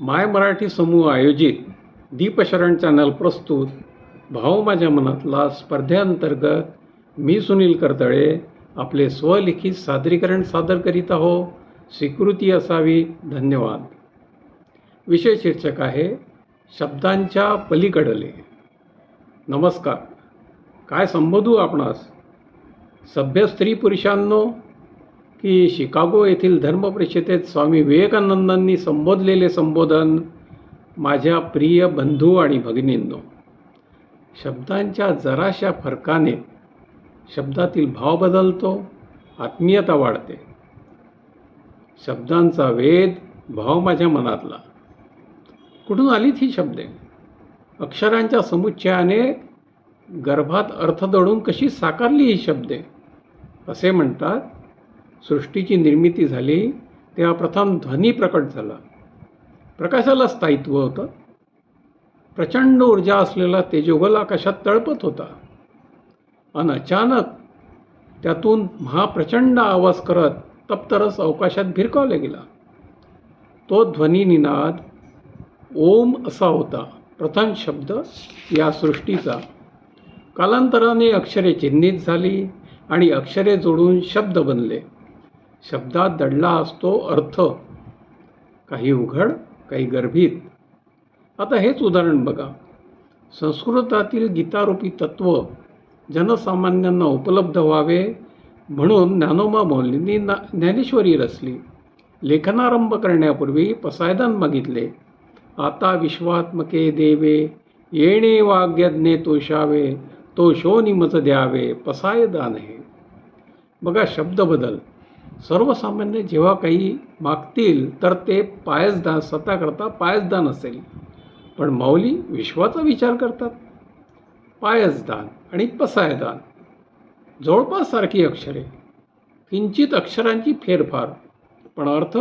माय मराठी समूह आयोजित दीपशरण चॅनल प्रस्तुत भाव माझ्या मनातला स्पर्धेअंतर्गत मी सुनील करतळे आपले स्वलिखित सादरीकरण सादर करीत आहो. स्वीकृती असावी. धन्यवाद. विषय शीर्षक आहे शब्दांच्या पलीकडले. नमस्कार. काय संबोधू आपणास? सभ्य स्त्री पुरुषांनो की शिकागो येथील धर्मपरिषदेत स्वामी विवेकानंदांनी संबोधलेले संबोधन माझ्या प्रिय बंधू आणि भगिनींनो शब्दांच्या जराशा फरकाने शब्दातील भाव बदलतो आत्मीयता वाढते. शब्दांचा वेद भाव माझ्या मनातला. कुठून आलीत ही शब्दे? अक्षरांच्या समुच्चयाने गर्भात अर्थ दडून कशी साकारली ही शब्दे? असे म्हणतात सृष्टीची निर्मिती झाली तेव्हा प्रथम ध्वनी प्रकट झाला. प्रकाशाला स्थायित्व होतं. प्रचंड ऊर्जा असलेला तेजोगल आकाशात तळपत होता. आणि अचानक त्यातून महाप्रचंड आवाज करत तप्तरस अवकाशात भिरकावला गेला. तो ध्वनिनिनाद ओम असा होता. प्रथम शब्द या सृष्टीचा. कालांतराने अक्षरे चिन्हित झाली आणि अक्षरे जोडून शब्द बनले. शब्दात दडला असतो अर्थ. काही उघड काही गर्भित. आता हेच उदाहरण बघा. संस्कृतातील गीतारूपी तत्व जनसामान्यांना उपलब्ध व्हावे म्हणून ज्ञानोमा मौलींनी ना ज्ञानेश्वरी रचली. लेखनारंभ करण्यापूर्वी पसायदान मागितले. आता विश्वात्मके देवे येणे वाग्यज्ञे तोषावे तो शोनिमच द्यावे पसायदान हे. बघा शब्द बदल. सर्वसामान्य जेव्हा काही मागतील तर ते पायसदान स्वतःकरता पायसदान असेल. पण माऊली विश्वाचा विचार करतात. पायसदान आणि पसायदान जवळपास सारखी अक्षरे किंचित अक्षरांची फेरफार. पण अर्थ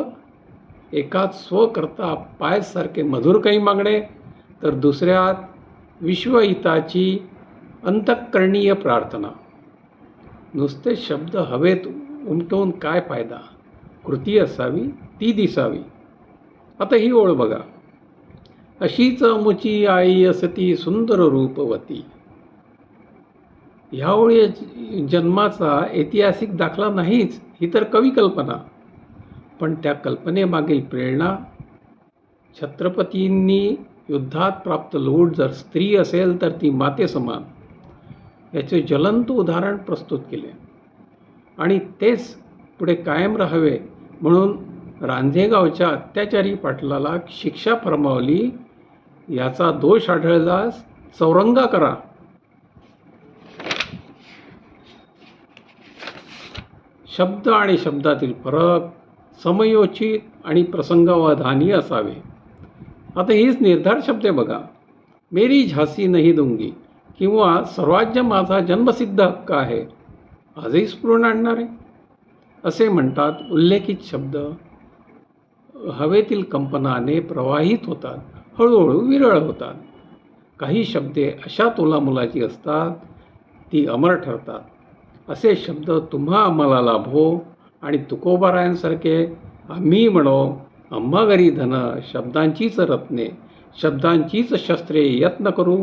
एकात स्वकरता पायससारखे मधुर काही मागणे तर दुसऱ्यात विश्वहिताची अंतःकरणीय प्रार्थना. नुसते शब्द हवेत उमटवून काय फायदा? कृती असावी ती दिसावी. आता ही ओळ बघा. अशीच अमुची आई असती सुंदर रूपवती. ह्यावेळी जन्माचा ऐतिहासिक दाखला नाहीच ही तर कवी कल्पना. पण त्या कल्पनेमागील प्रेरणा छत्रपतींनी युद्धात प्राप्त लोट जर स्त्री असेल तर ती मातेसमान. याचे ज्वलंत उदाहरण प्रस्तुत केले. आणि तेच पुढे कायम राहावे म्हणून रांधेगावच्या अत्याचारी पाटलाला शिक्षा फरमावली. याचा दोष आढळल्यास चौरंगा करा. शब्द आणि शब्दातील फरक समयोचित आणि प्रसंगावधानी असावे. आता हीच निर्धार शब्दे बघा. मेरी झासी नाही दुंगी किंवा स्वराज्य माझा जन्मसिद्ध हक्क आहे. आजही स्फुरण आणणारे? असे म्हणतात उल्लेखित शब्द. हवेतील कंपनाने प्रवाहित होतात हळूहळू विरळ होतात. काही शब्दे अशा तोलामुलाची असतात ती अमर ठरतात. असे शब्द तुम्हा आम्हाला लाभो आणि तुकोबारायांसारखे आम्ही म्हणो आम्हा धन शब्दांचीच रत्ने शब्दांचीच शस्त्रे यत्न करू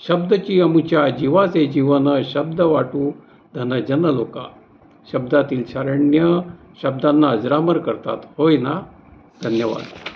शब्दची अमुच्या जीवाचे जीवन शब्द वाटू धन जन लोका. शब्दातील शारण्य शब्दांना अजरामर करतात. होय ना? धन्यवाद.